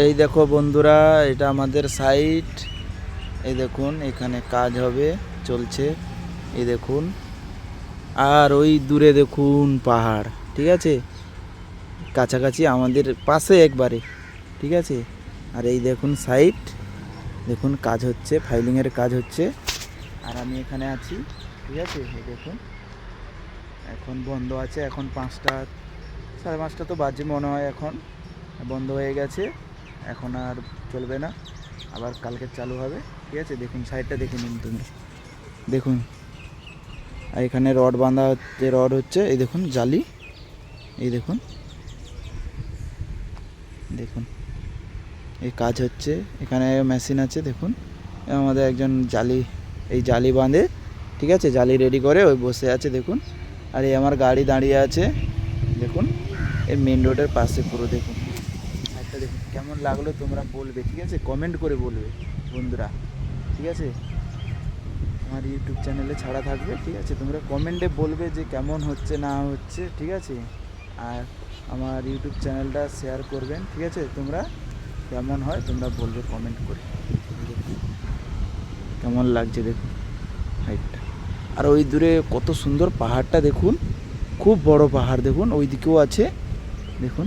এই দেখো বন্ধুরা, এটা আমাদের সাইট এই দেখুন, এখানে কাজ হবে, চলছে। এই দেখুন। আর ওই দূরে দেখুন পাহাড়, ঠিক আছে? কাছাকাছি আমাদের পাশে একবারে, ঠিক আছে? আর এই দেখুন সাইট দেখুন, কাজ হচ্ছে ফাইলিংয়ের কাজ হচ্ছে। আর আমি এখানে আছি, ঠিক আছে? এই দেখুন। এখন বন্ধ আছে, এখন পাঁচটা, সাড়ে পাঁচটা তো বাজে মনে হয় এখন। বন্ধ হয়ে গেছে। এখন আর চলবে না। আবার কালকে চালু হবে। ঠিক আছে? দেখুন, সাইডটা দেখে নিন তুমি। দেখুন আর এখানে রড বাঁধা হচ্ছে রড হচ্ছে, এই দেখুন, জালি। এই দেখুন। দেখুন, এই কাজ হচ্ছে। এখানে মেশিন আছে, দেখুন। আমাদের একজন জালি, এই জালি বাঁধে। ঠিক আছে? জালি রেডি করে, ওই বসে আছে, দেখুন। আর এই আমার গাড়ি দাঁড়িয়ে আছে, দেখুন। এই মেন রোডের পাশে পুরো, দেখুন। কেমন লাগল তোমরা বলবে, ঠিক আছে? কমেন্ট করে বলবে বন্ধুরা, ঠিক আছে? আমার ইউটিউব চ্যানেলে ছাড়া থাকবে, ঠিক আছে? তোমরা কমেন্টে বলবে যে কেমন হচ্ছে, না হচ্ছে, ঠিক আছে? আর আমার ইউটিউব চ্যানেলটা শেয়ার করবেন, ঠিক আছে? তোমরা কেমন হয়, তোমরা বলবে কমেন্ট করে। কেমন লাগছে দেখুন হাইটটা আর ওই দূরে কত সুন্দর পাহাড়টা দেখুন, খুব বড় পাহাড় দেখুন ওই দিকেও আছে, দেখুন।